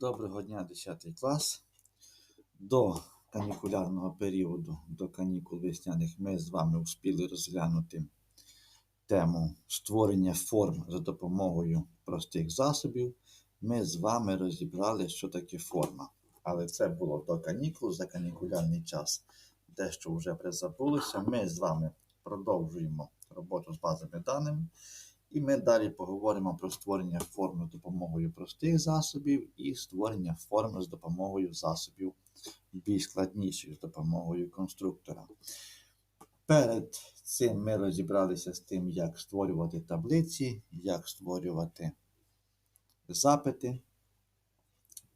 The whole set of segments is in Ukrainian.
Доброго дня, 10 клас. До канікулярного періоду, до канікул весняних, ми з вами успіли розглянути тему створення форм за допомогою простих засобів. Ми з вами розібрали, що таке форма. Але це було до канікул, за канікулярний час. Дещо вже призабулося. Ми з вами продовжуємо роботу з базами даними. І ми далі поговоримо про створення форм з допомогою простих засобів і створення форм з допомогою засобів більш складніших з допомогою конструктора. Перед цим ми розібралися з тим, як створювати таблиці, як створювати запити.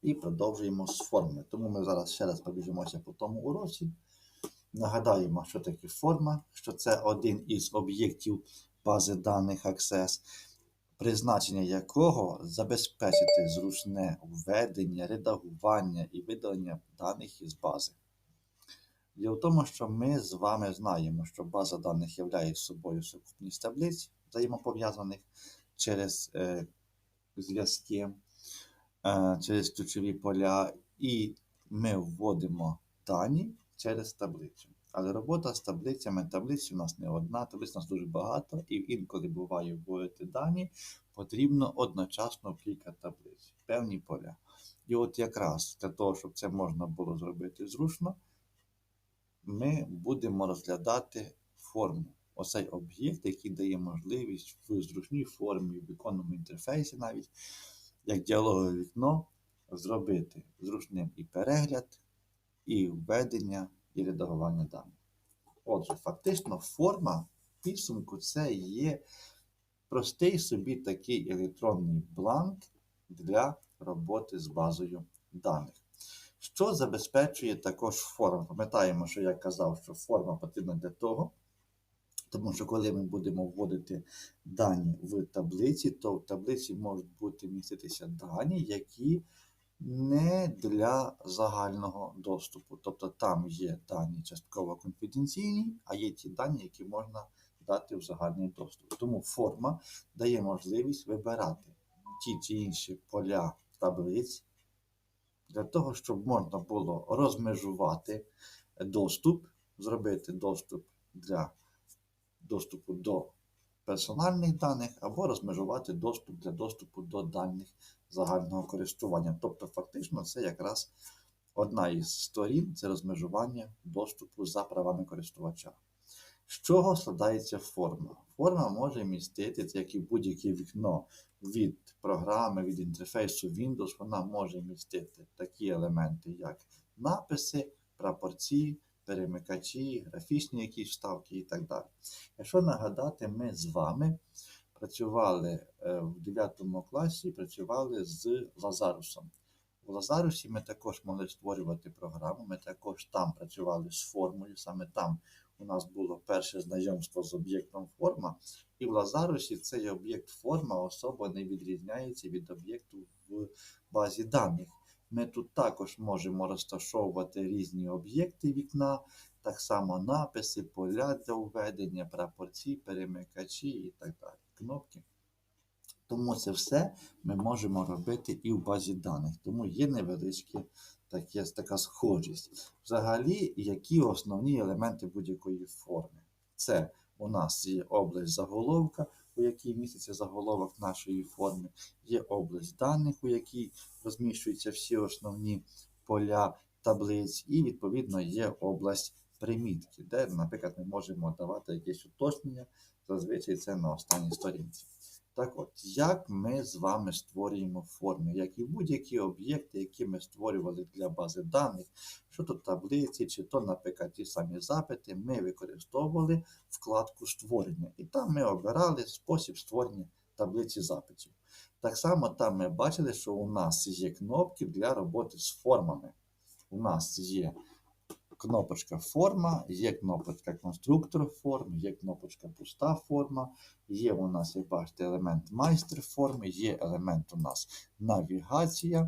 І продовжуємо з форми. Тому ми зараз ще раз пробіжимося по тому уроці. Нагадаємо, що таке форма, що це один із об'єктів бази даних Access, призначення якого забезпечити зручне введення, редагування і видалення даних із бази. Діло в тому, що ми з вами знаємо, що база даних являє собою сукупність таблиць взаємопов'язаних через е, зв'язки, е, через ключові поля, і ми вводимо дані через таблицю. Але робота з таблицями, таблиць у нас не одна, таблиць у нас дуже багато, і інколи буває вводити дані, потрібно одночасно кілька таблиць, певні поля. І от якраз для того, щоб це можна було зробити зручно, ми будемо розглядати форму. Оцей об'єкт, який дає можливість в зручній формі, в віконному інтерфейсі навіть, як діалогове вікно, зробити зручним і перегляд, і введення і редагування даних. Отже, фактично, форма підсумку це є простий собі такий електронний бланк для роботи з базою даних. Що забезпечує також форма? Пам'ятаємо, що я казав, що форма потрібна для того, тому що коли ми будемо вводити дані в таблиці, то в таблиці можуть бути міститися дані, які не для загального доступу. Тобто там є дані частково конфіденційні, а є ті дані, які можна дати в загальний доступ. Тому форма дає можливість вибирати ті чи інші поля таблиць для того, щоб можна було розмежувати доступ, зробити доступ для доступу до персональних даних або розмежувати доступ для доступу до даних загального користування. Тобто, фактично, це якраз одна із сторін це розмежування доступу за правами користувача. З чого складається форма? Форма може містити, як і будь-яке вікно від програми, від інтерфейсу Windows, вона може містити такі елементи, як написи, прапорці, перемикачі, графічні якісь вставки і так далі. Якщо нагадати, ми з вами працювали е, в 9 класі, працювали з Лазарусом. В Лазарусі ми також могли створювати програму, ми також там працювали з формою, саме там у нас було перше знайомство з об'єктом форма. І в Лазарусі цей об'єкт форма особо не відрізняється від об'єкту в базі даних. Ми тут також можемо розташовувати різні об'єкти вікна, так само написи, поля для введення, прапорці, перемикачі і так далі. Кнопки. Тому це все ми можемо робити і в базі даних. Тому є невеличкі таке, така схожість. Взагалі, які основні елементи будь-якої форми? Це у нас є область заголовка, у якій міститься заголовок нашої форми, є область даних, у якій розміщуються всі основні поля таблиць, і, відповідно, є область примітки, де, наприклад, ми можемо давати якесь уточнення, зазвичай це на останній сторінці. Так от, як ми з вами створюємо форми, як і будь-які об'єкти, які ми створювали для бази даних, що то таблиці, чи то, наприклад, ті самі запити, ми використовували вкладку створення. І там ми обирали спосіб створення таблиці запитів. Так само там ми бачили, що у нас є кнопки для роботи з формами. У нас є кнопочка форма, є кнопочка конструктор форм, є кнопочка пуста форма, є у нас, як бачите, елемент майстер форми, є елемент у нас навігація.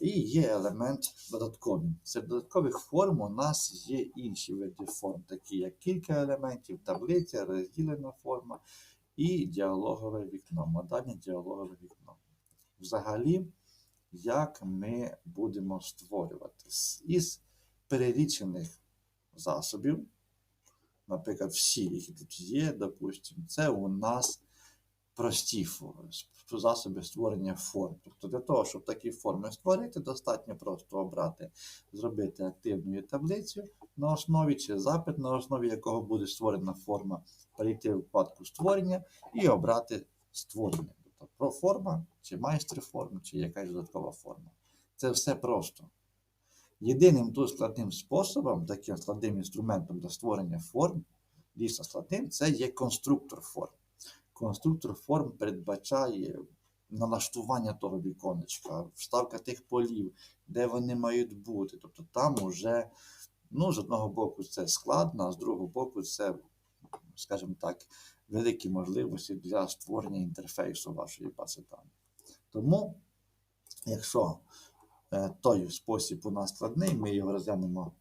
І є елемент додатковий. Серед додаткових форм у нас є інші види форм, такі як кілька елементів, таблиця, розділена форма і діалогове вікно, модальне діалогове вікно. Взагалі, як ми будемо створювати із перелічених засобів, наприклад, всі, які тут є, допустимо, це у нас прості засоби створення форм. Тобто для того, щоб такі форми створити, достатньо просто обрати, зробити активну таблицю на основі чи запит, на основі якого буде створена форма, перейти в вкладку створення і обрати створення. Тобто про форма, чи майстер форм, чи якась додаткова форма. Це все просто. Єдиним тут складним способом, таким складним інструментом для створення форм, дійсно складним, це є конструктор форм. Конструктор форм передбачає налаштування того віконечка, вставка тих полів, де вони мають бути. Тобто там уже, ну, з одного боку, це складно, а з другого боку, це, скажімо так, великі можливості для створення інтерфейсу вашої бази даних. Тому, якщо той спосіб у нас складний, ми його розглянемо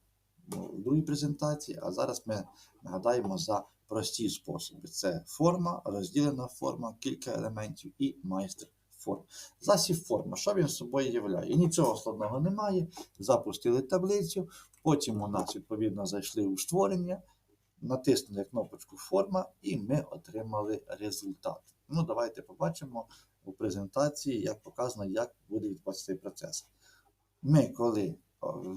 в другій презентації, а зараз ми нагадаємо за прості способи: це форма, розділена форма, кілька елементів і майстер форм. Засіб форма, що він собою являє? Нічого складного немає. Запустили таблицю, потім у нас відповідно зайшли у створення, натиснули кнопочку форма, і ми отримали результат. Ну, давайте побачимо у презентації, як показано, як буде відбуватися цей процес. Ми, коли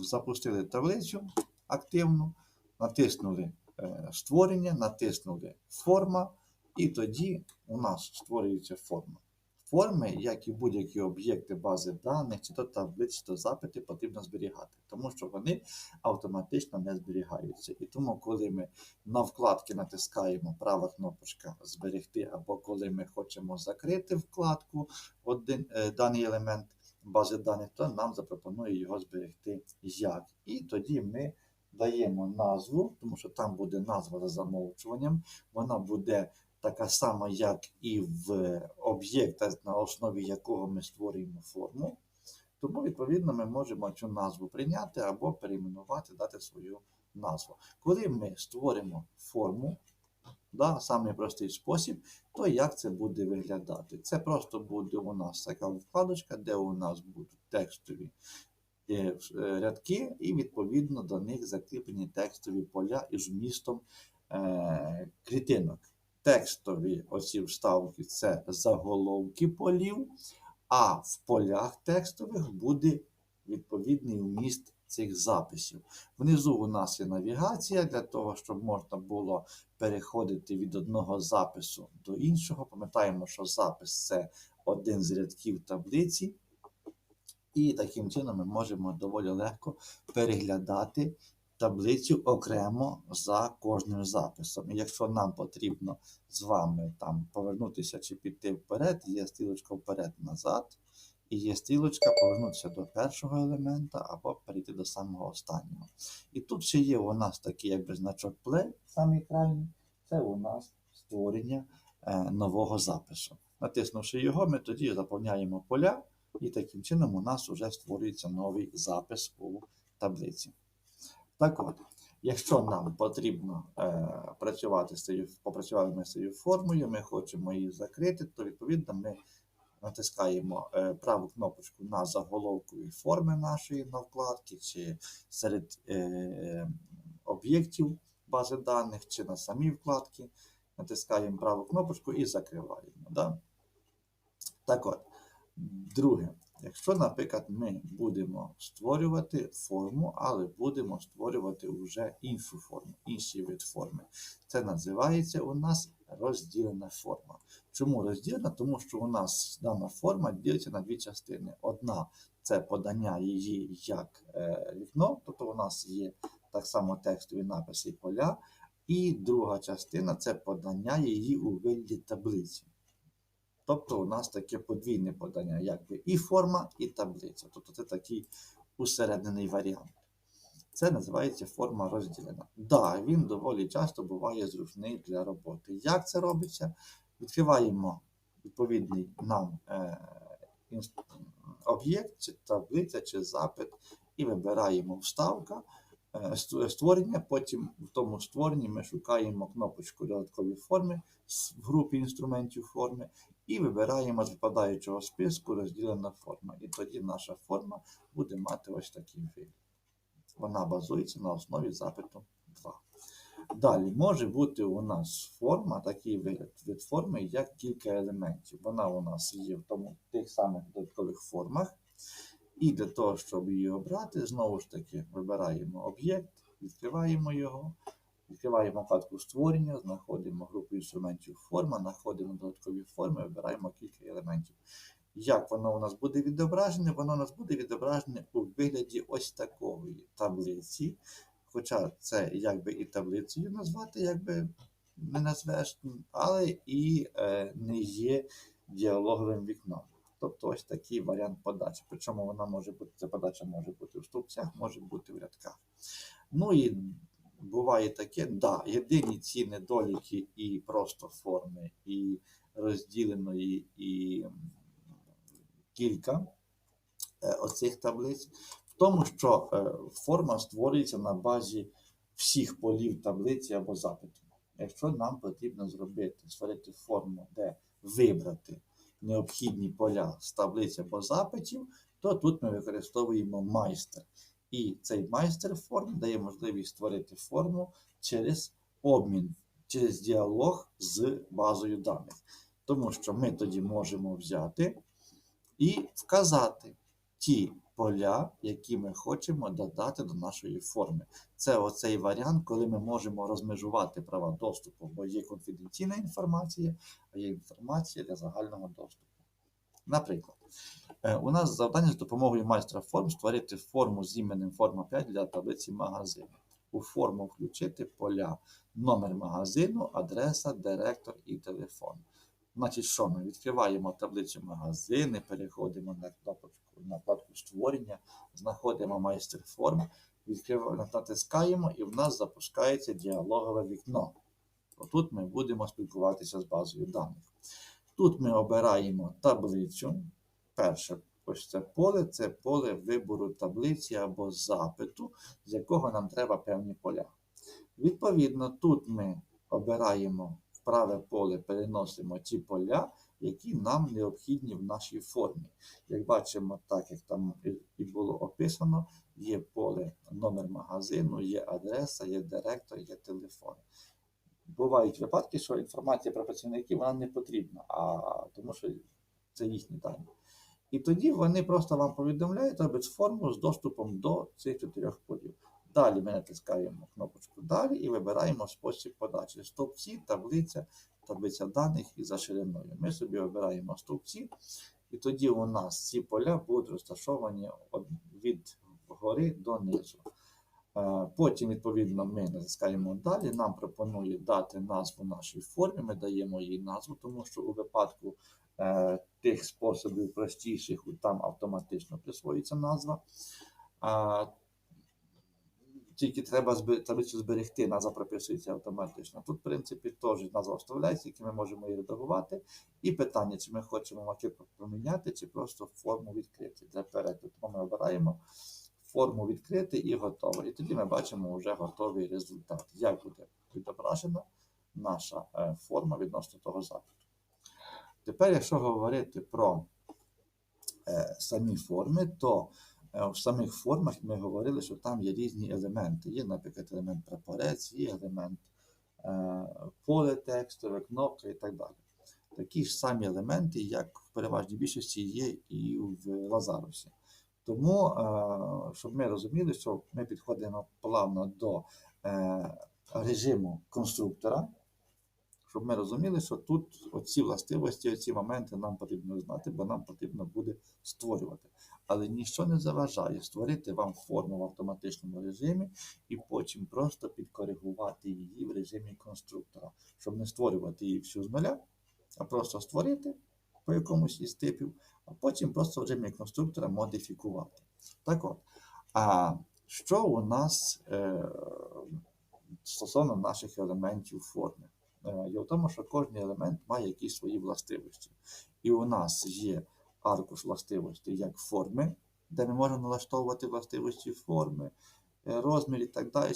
запустили таблицю активну, натиснули е, створення, натиснули форма, і тоді у нас створюється форма. Форми, як і будь-які об'єкти бази даних, чи то таблиці, то запити, потрібно зберігати, тому що вони автоматично не зберігаються. І тому, коли ми на вкладки натискаємо права кнопочка зберегти, або коли ми хочемо закрити вкладку один, е, даний елемент бази даних, то нам запропонує його зберегти як. І тоді ми даємо назву, тому що там буде назва за замовчуванням, вона буде така сама, як і в об'єкта, на основі якого ми створюємо форму. Тому, відповідно, ми можемо цю назву прийняти або перейменувати, дати свою назву. Коли ми створимо форму, да, самий простий спосіб, то як це буде виглядати? Це просто буде у нас така вкладочка, де у нас будуть текстові е, е, рядки, і відповідно до них закріплені текстові поля із вмістом е, клітинок. Текстові оці вставки це заголовки полів, а в полях текстових буде відповідний вміст цих записів. Внизу у нас є навігація для того, щоб можна було переходити від одного запису до іншого. Пам'ятаємо, що запис це один з рядків таблиці. І таким чином ми можемо доволі легко переглядати таблицю окремо за кожним записом. І якщо нам потрібно з вами там повернутися чи піти вперед, є стрілочка вперед-назад, і є стрілочка повернутися до першого елемента або перейти до самого останнього. І тут ще є у нас такий якби значок play, самий крайній, це у нас створення е, нового запису. Натиснувши його, ми тоді заповняємо поля, і таким чином у нас вже створюється новий запис у таблиці. Так от, якщо нам потрібно е, працювати з цією, попрацювати з цією формою, ми хочемо її закрити, то відповідно ми натискаємо е, праву кнопочку на заголовкові форми нашої на вкладці, чи серед е, об'єктів бази даних, чи на самій вкладці. Натискаємо праву кнопочку і закриваємо. Да? Так от, друге, якщо, наприклад, ми будемо створювати форму, але будемо створювати вже іншу форму, інший вид форми. Це називається у нас розділена форма. Чому розділена? Тому що у нас дана форма ділиться на дві частини. Одна це подання її як е, вікно, тобто у нас є так само текстові написи і поля. І друга частина це подання її у вигляді таблиці. Тобто у нас таке подвійне подання, якби і форма, і таблиця. Тобто це такий усереднений варіант. Це називається форма розділена. Да, він доволі часто буває зручний для роботи. Як це робиться? Відкриваємо відповідний нам е, об'єкт, чи таблиця, чи запит, і вибираємо вставка, е, створення. Потім в тому створенні ми шукаємо кнопочку додаткові форми в групі інструментів форми. і вибираємо з випадаючого списку розділена форма. І тоді наша форма буде мати ось такий вигляд. Вона базується на основі запиту 2. Далі може бути у нас форма, такий вигляд від форми, як кілька елементів. Вона у нас є в тому тих самих додаткових формах. І для того, щоб її обрати, знову ж таки вибираємо об'єкт, відкриваємо його, відкриваємо вкладку створення, знаходимо групу інструментів форма, знаходимо додаткові форми, вибираємо кілька елементів. Як воно у нас буде відображене? Воно у нас буде відображене у вигляді ось такої таблиці. Хоча це якби і таблицею назвати, якби не назвеш, але і е, не є діалоговим вікном. Тобто ось такий варіант подачі. Причому вона може бути, ця подача може бути в стовпцях, може бути в рядках. Ну і буває таке, да, єдині ці недоліки і просто форми, і розділеної, і кілька е, оцих таблиць, тому, що е, форма створюється на базі всіх полів таблиці або запиту. Якщо нам потрібно зробити, створити форму, де вибрати необхідні поля з таблиць або запитів, то тут ми використовуємо майстер. І цей майстер форм дає можливість створити форму через обмін, через діалог з базою даних. Тому що ми тоді можемо взяти і вказати ті поля, які ми хочемо додати до нашої форми. Це оцей варіант, коли ми можемо розмежувати права доступу, бо є конфіденційна інформація, а є інформація для загального доступу. Наприклад, е, у нас завдання з допомогою майстра форм створити форму з іменем форма 5 для таблиці магазину. У форму включити поля номер магазину, адреса, директор і телефон. Значить, що ми відкриваємо таблицю магазини, переходимо на кнопочку на вкладку створення, знаходимо майстер форм, відкриваємо, натискаємо, і в нас запускається діалогове вікно. Отут ми будемо спілкуватися з базою даних. Тут ми обираємо таблицю. Перше, ось це поле, це поле вибору таблиці або запиту, з якого нам треба певні поля. Відповідно, тут ми обираємо праве поле, переносимо ті поля, які нам необхідні в нашій формі. Як бачимо, так як там і- було описано, є поле номер магазину, є адреса, є директор, є телефон. Бувають випадки, що інформація про працівників вона не потрібна, а тому що це їхні дані. І тоді вони просто вам повідомляють, робить форму з доступом до цих чотирьох полів. Далі ми натискаємо кнопочку Далі і вибираємо спосіб подачі. Стовпці, таблиця, таблиця даних і за шириною. Ми собі обираємо стовпці, і тоді у нас ці поля будуть розташовані від гори до низу. Е, Потім, відповідно, ми натискаємо далі. Нам пропонує дати назву нашій формі. Ми даємо їй назву, тому що у випадку е, тих способів простіших там автоматично присвоюється назва. Тільки треба таблицю зберегти, назва прописується автоматично. Тут, в принципі, теж назва вставляється, які ми можемо її редагувати. І питання, чи ми хочемо макет поміняти, чи просто форму відкрити. Для перегляду Тому ми обираємо форму відкрити і готово. І тоді ми бачимо вже готовий результат, як буде відображена наша е, форма відносно того запиту. Тепер, якщо говорити про е, самі форми, то в самих формах ми говорили, що там є різні елементи. Є, наприклад, елемент прапорець, є елемент е, поле текстове, кнопка і так далі. Такі ж самі елементи, як в переважній більшості є і в Лазарусі. Тому, е, щоб ми розуміли, що ми підходимо плавно до е, режиму конструктора, щоб ми розуміли, що тут оці властивості, оці моменти нам потрібно знати, бо нам потрібно буде створювати. Але ніщо не заважає створити вам форму в автоматичному режимі і потім просто підкоригувати її в режимі конструктора, щоб не створювати її всю з нуля, а просто створити по якомусь із типів, а потім просто в режимі конструктора модифікувати. Так от, а що у нас е, стосовно наших елементів форми? Е, Є в тому, що кожен елемент має якісь свої властивості. І у нас є аркуш властивостей як форми, де ми можемо налаштовувати властивості форми, е, розмір і так далі,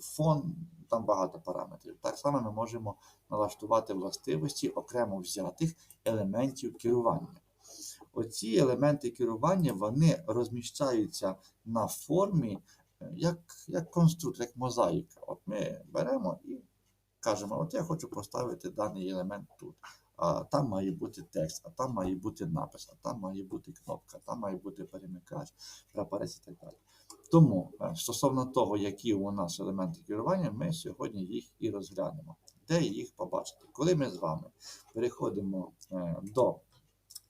фон, там багато параметрів. Так само ми можемо налаштувати властивості окремо взятих елементів керування. Оці елементи керування вони розміщаються на формі е, як, як конструктор, як мозаїка. От ми беремо і кажемо, от я хочу поставити даний елемент тут. А там має бути текст, а там має бути напис, а там має бути кнопка, там має бути перемикач, прапорець і так далі. Тому е, стосовно того, які у нас елементи керування, ми сьогодні їх і розглянемо. Де їх побачити? Коли ми з вами переходимо е, до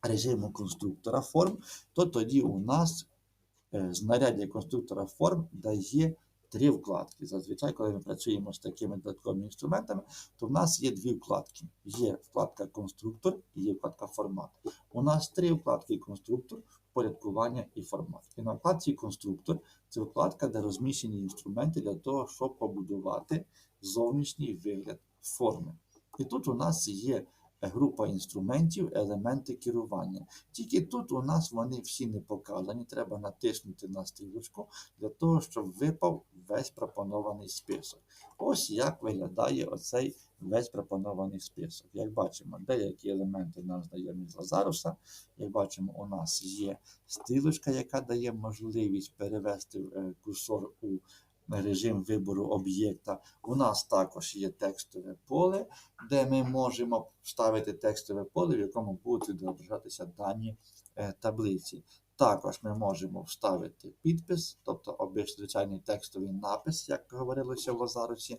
режиму конструктора форм, то тоді у нас е, знаряддя конструктора форм дає три вкладки. Зазвичай, коли ми працюємо з такими додатковими інструментами, то в нас є дві вкладки. Є вкладка конструктор і є вкладка формат. У нас три вкладки конструктор, порядкування і формат. І на вкладці конструктор це вкладка, де розміщені інструменти для того, щоб побудувати зовнішній вигляд форми. І тут у нас є група інструментів, елементи керування. Tільки тут у нас вони всі не показані. Треба натиснути на стрілочку для того, щоб випав весь пропонований список. Ось як виглядає оцей весь пропонований список. Як бачимо, деякі елементи нам знайомі з Лазаруса. Як бачимо, у нас є стрілочка, яка дає можливість перевести е, курсор у режим вибору об'єкта. У нас також є текстове поле, де ми можемо вставити текстове поле, в якому будуть відображатися дані е, таблиці. Також ми можемо вставити підпис, тобто обичний звичайний текстовий напис, як говорилося в Лазарусі.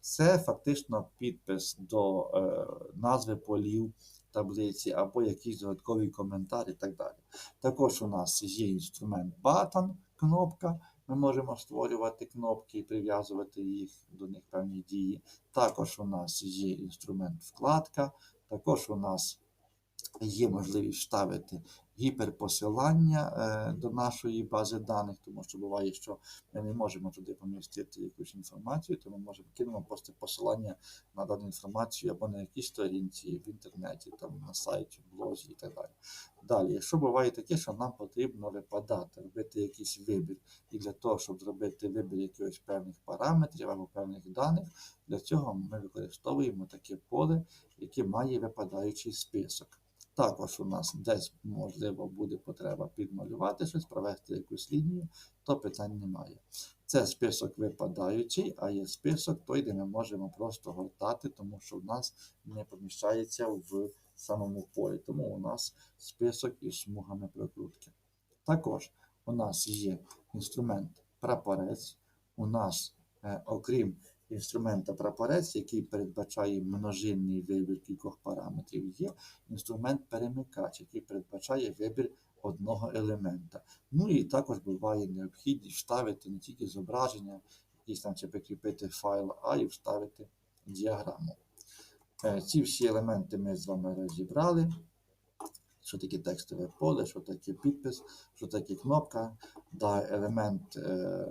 Це фактично підпис до е, назви полів таблиці або якийсь додатковий коментар і так далі. Також у нас є інструмент button, кнопка. Ми можемо створювати кнопки і прив'язувати їх до них певні дії. Також у нас є інструмент вкладка, також у нас є можливість вставити гіперпосилання е, до нашої бази даних, тому що буває, що ми не можемо туди помістити якусь інформацію, то ми можемо кинемо просто посилання на дану інформацію або на якійсь сторінці в інтернеті, там на сайті, в блозі і так далі. Далі, якщо буває таке, що нам потрібно випадати, робити якийсь вибір, і для того, щоб зробити вибір якихось певних параметрів або певних даних, для цього ми використовуємо таке поле, яке має випадаючий список. Також у нас десь, можливо, буде потреба підмалювати щось, провести якусь лінію, то питань немає. Це список випадаючий, а є список той, де ми можемо просто гортати, тому що в нас не поміщається в самому полі. Тому у нас список із смугами прокрутки. Також у нас є інструмент прапорець. У нас, е, окрім інструмента прапорець, який передбачає множинний вибір кількох параметрів, є інструмент перемикач, який передбачає вибір одного елемента. Ну і також буває необхідність вставити не тільки зображення, якісь там чи прикріпити файл, а й вставити діаграму. Е, ці всі елементи ми з вами розібрали. Що таке текстове поле, що таке підпис, що таке кнопка, да, елемент е,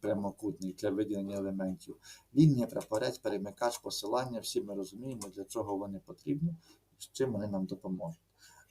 прямокутний для виділення елементів. Лінія, прапорець, перемикач, посилання. Всі ми розуміємо, для чого вони потрібні з чим вони нам допоможуть.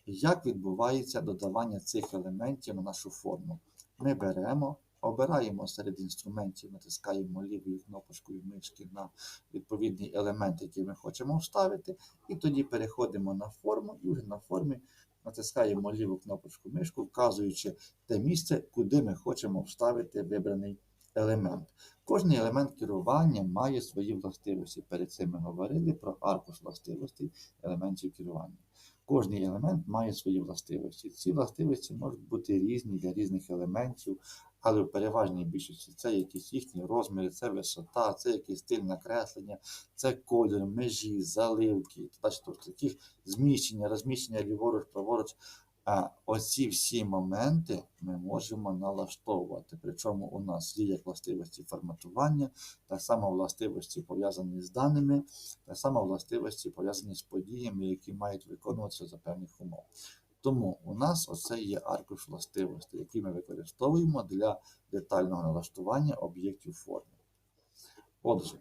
Як відбувається додавання цих елементів на нашу форму? Ми беремо, обираємо серед інструментів, натискаємо лівою кнопочкою мишки на відповідний елемент, який ми хочемо вставити, і тоді переходимо на форму і вже на формі натискаємо ліву кнопочку мишку, вказуючи те місце, куди ми хочемо вставити вибраний елемент. Кожний елемент керування має свої властивості. Перед цим ми говорили про аркуш властивостей елементів керування. Кожний елемент має свої властивості. Ці властивості можуть бути різні для різних елементів, але в переважній більшості це якісь їхні розміри, це висота, це якийсь стиль накреслення, це колір, межі, заливки, тобто таких зміщення, розміщення ліворуч, праворуч. А оці всі моменти ми можемо налаштовувати. Причому у нас є як властивості форматування, так само властивості пов'язані з даними, так само властивості пов'язані з подіями, які мають виконуватися за певних умов. Тому у нас оце є аркуш властивостей, який ми використовуємо для детального налаштування об'єктів форми. Отже,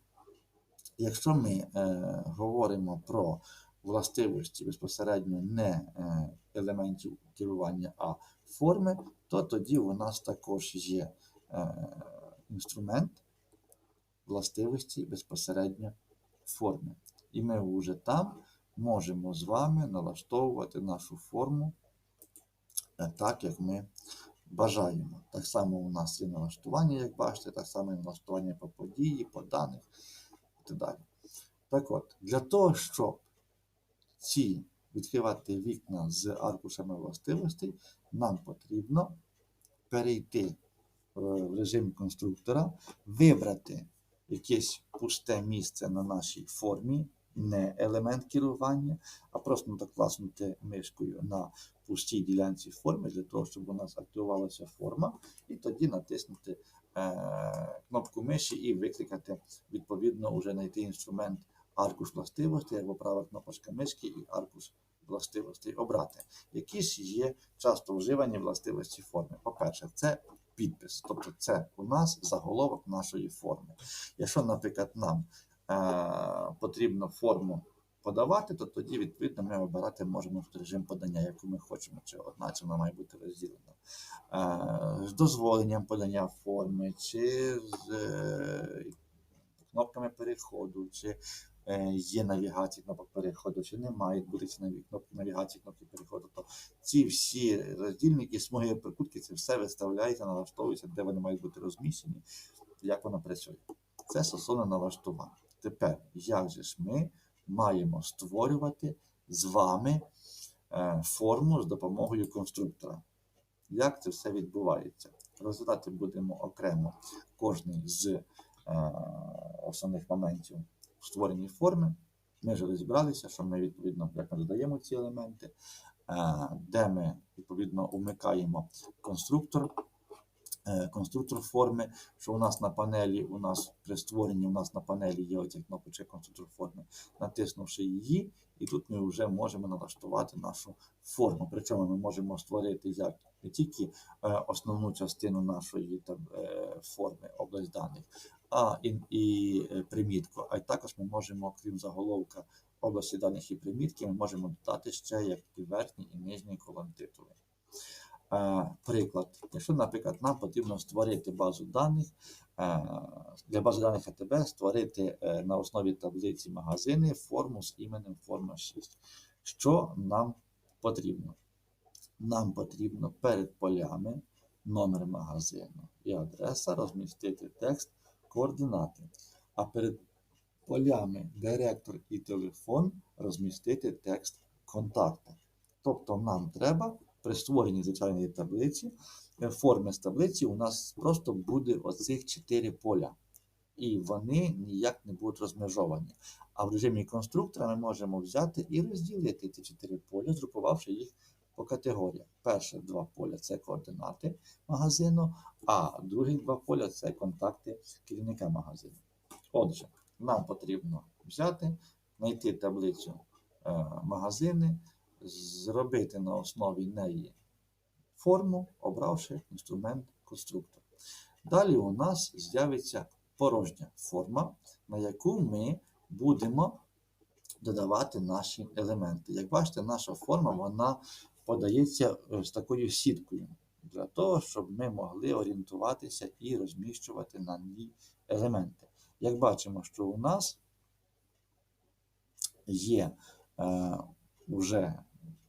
якщо ми е, говоримо про властивості безпосередньо не е, елементів керування, а форми, то тоді у нас також є е, інструмент властивості безпосередньо форми. І ми вже там можемо з вами налаштовувати нашу форму е, так, як ми бажаємо. Так само у нас є налаштування, як бачите, так само і налаштування по події, по даних і так далі. Так от, для того, щоб ці відкривати вікна з аркушами властивостей, нам потрібно перейти е, в режим конструктора, вибрати якесь пусте місце на нашій формі, не елемент керування, а просто накласнути мишкою на пустій ділянці форми для того, щоб у нас активувалася форма, і тоді натиснути е, кнопку миші і викликати, відповідно, вже знайти інструмент аркуш властивостей або права кнопочка мишки і аркуш властивостей обрати. Які ж є часто вживані властивості форми? По-перше, це підпис, тобто це у нас заголовок нашої форми. Якщо, наприклад, нам потрібно форму подавати, то тоді, відповідно, ми обирати можемо режим подання, яку ми хочемо, чи одна, чи вона має бути розділена. Е, з дозволенням подання форми, чи з е, кнопками переходу, чи е, є навігація кнопок переходу, чи немає ці наві- кнопки навігації, кнопки переходу. То ці всі роздільники, смуги прикутки, це все виставляється, налаштовується, де вони мають бути розміщені, як воно працює. Це стосовно налаштування. Тепер, як же ж ми маємо створювати з вами е, форму з допомогою конструктора? Як це все відбувається? Розглядати будемо окремо кожний з е, основних моментів в створенні форми. Ми вже розібралися, що ми відповідно як ми додаємо ці елементи, е, де ми відповідно вмикаємо конструктор, конструктор форми, що у нас на панелі, у нас при створенні у нас на панелі є оця кнопочка конструктор форми, натиснувши її, і тут ми вже можемо налаштувати нашу форму. Причому ми можемо створити як не тільки е, основну частину нашої там, е, форми, область даних, а і, і е, примітку. А й також ми можемо, крім заголовка області даних і примітки, ми можемо додати ще як і верхній і нижній колон титули. Е, Приклад, якщо, наприклад, нам потрібно створити базу даних, е, для бази даних АТБ створити е, на основі таблиці магазини форму з іменем форма 6. Що нам потрібно? Нам потрібно перед полями номер магазину і адреса розмістити текст координати, а перед полями директор і телефон розмістити текст контакти. Тобто нам треба при створенні звичайної таблиці, е, форми з таблиці у нас просто буде оцих чотири поля. І вони ніяк не будуть розмежовані. А в режимі конструктора ми можемо взяти і розділити ці чотири поля, згрупувавши їх по категоріях. Перші два поля це координати магазину, а другі два поля це контакти керівника магазину. Отже, нам потрібно взяти, знайти таблицю е, магазини, зробити на основі неї форму, обравши інструмент конструктор. Далі у нас з'явиться порожня форма, на яку ми будемо додавати наші елементи. Як бачите, наша форма вона подається е, з такою сіткою для того, щоб ми могли орієнтуватися і розміщувати на ній елементи. Як бачимо, що у нас є е, вже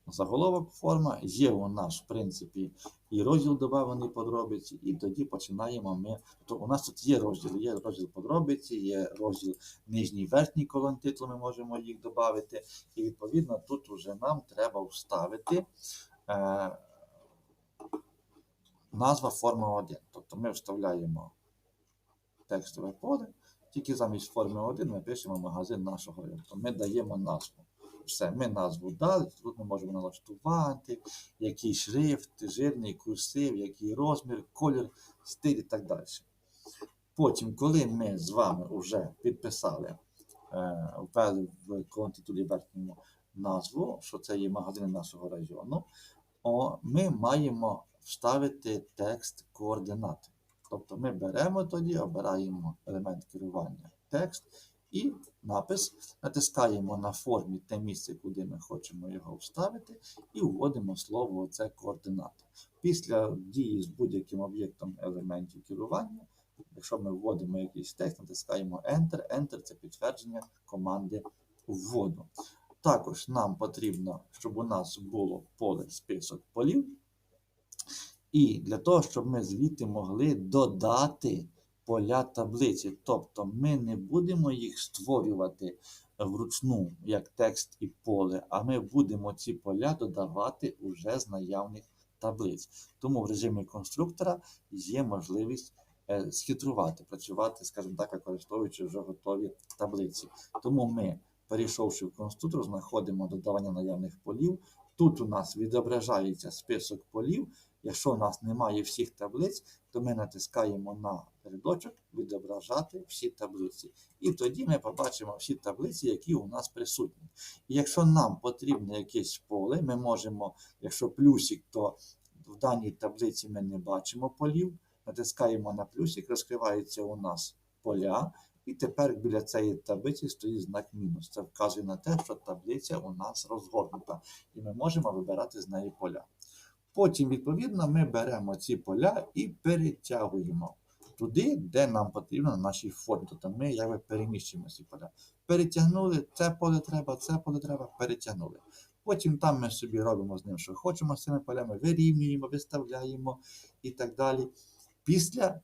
заголовок форма, є у нас, в принципі, і розділ додаваний подробиці, і тоді починаємо ми. То у нас тут є розділ, є розділ подробиці, є розділ нижній верхній колон титлу, ми можемо їх додати. І відповідно тут вже нам треба вставити е, назва форма 1. Тобто ми вставляємо текстове поле, тільки замість форми 1 ми пишемо магазин нашого. Тобто ми даємо назву. Все, ми назву дали, тут ми можемо налаштувати, який шрифт, жирний, курсив, який розмір, колір, стиль і так далі. Потім, коли ми з вами вже підписали, е, ввели в контитулі верхньому назву, що це є магазини нашого району, ми маємо вставити текст координати. Тобто ми беремо тоді, обираємо елемент керування текст і напис. Натискаємо на формі те місце, куди ми хочемо його вставити, і вводимо слово оце координати. Після дії з будь-яким об'єктом елементів керування, якщо ми вводимо якийсь текст, натискаємо Enter. Enter це підтвердження команди вводу. Також нам потрібно, щоб у нас було поле список полів. І для того, щоб ми звідти могли додати поля таблиці. Тобто ми не будемо їх створювати вручну, як текст і поле, а ми будемо ці поля додавати уже з наявних таблиць. Тому в режимі конструктора є можливість е, схитрувати, працювати, скажімо так, використовуючи вже готові таблиці. Тому ми, перейшовши в конструктор, знаходимо додавання наявних полів. Тут у нас відображається список полів. Якщо у нас немає всіх таблиць, то ми натискаємо на рядочок відображати всі таблиці. І тоді ми побачимо всі таблиці, які у нас присутні. І якщо нам потрібно якесь поле, ми можемо, якщо плюсик, то в даній таблиці ми не бачимо полів. Натискаємо на плюсик, розкриваються у нас поля. І тепер біля цієї таблиці стоїть знак мінус. Це вказує на те, що таблиця у нас розгорнута, і ми можемо вибирати з неї поля. Потім, відповідно, ми беремо ці поля і перетягуємо туди, де нам потрібно на нашій формі. Тобто ми якби переміщуємо ці поля. Перетягнули, це поле треба, це поле треба, перетягнули. Потім там ми собі робимо з ним, що хочемо з цими полями, вирівнюємо, виставляємо і так далі. Після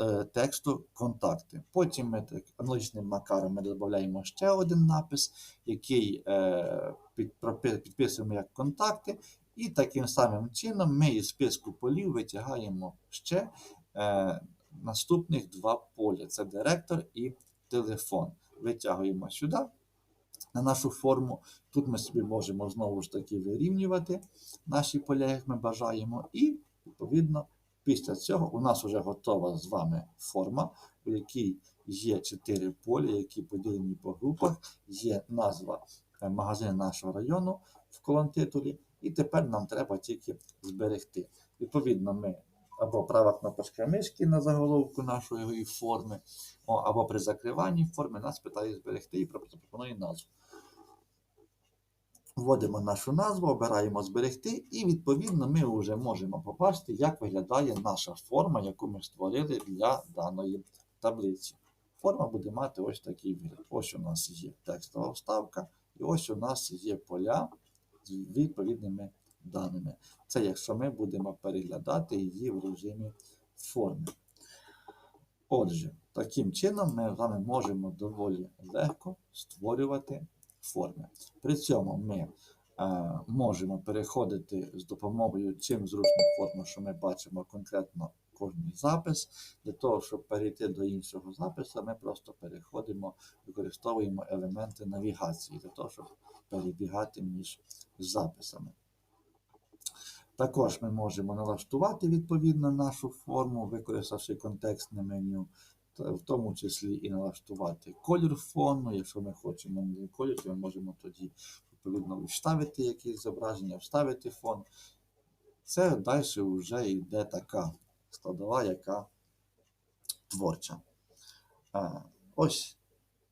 е, тексту контакти. Потім ми так, аналогічним макаром ми додаємо ще один напис, який е, під, підписуємо як контакти, і таким самим чином ми із списку полів витягаємо ще е, наступних два поля: це директор і телефон. Витягуємо сюди на нашу форму. Тут ми собі можемо знову ж таки вирівнювати наші поля, як ми бажаємо, і відповідно. Після цього у нас вже готова з вами форма, у якій є чотири поля, які поділені по групах, є назва е, магазину нашого району в колонтитулі, і тепер нам треба тільки зберегти. Відповідно, ми або права кнопочка мишки на заголовку нашої форми, або при закриванні форми нас питає зберегти і пропонує назву. Вводимо нашу назву, обираємо зберегти, і відповідно ми вже можемо побачити, як виглядає наша форма, яку ми створили для даної таблиці. Форма буде мати ось такий вигляд. Ось у нас є текстова вставка, і ось у нас є поля з відповідними даними. Це якщо ми будемо переглядати її в режимі форми. Отже, таким чином ми з вами можемо доволі легко створювати форми. При цьому ми е, можемо переходити з допомогою чим зручно форму, що ми бачимо конкретно кожний запис. Для того, щоб перейти до іншого запису, ми просто переходимо, використовуємо елементи навігації для того, щоб перебігати між записами. Також ми можемо налаштувати відповідно нашу форму, використавши контекстне меню, в тому числі і налаштувати колір фону. Якщо ми хочемо колір, то ми можемо тоді відповідно вставити якісь зображення, вставити фон. Це далі вже йде така складова, яка творча. А, Ось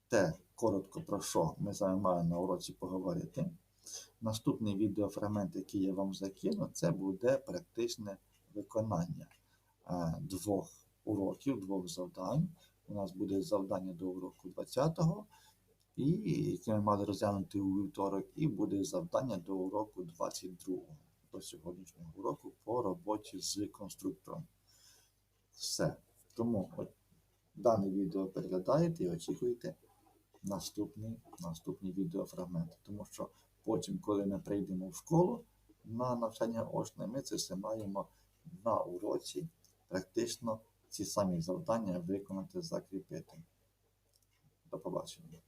те коротко про що ми з вами маємо на уроці поговорити. Наступний відеофрагмент, який я вам закину, це буде практичне виконання а, двох уроків, двох завдань. У нас буде завдання до уроку 20-го, і яке ми мали розглянути у вівторок, і буде завдання до уроку 22-го, до сьогоднішнього уроку по роботі з конструктором. Все. Тому от, дане відео переглядаєте і очікуєте наступний, наступний відеофрагмент. Тому що потім, коли ми прийдемо в школу на навчання очне, ми це все маємо на уроці практично ці самі завдання виконати, закріпити. До побачення.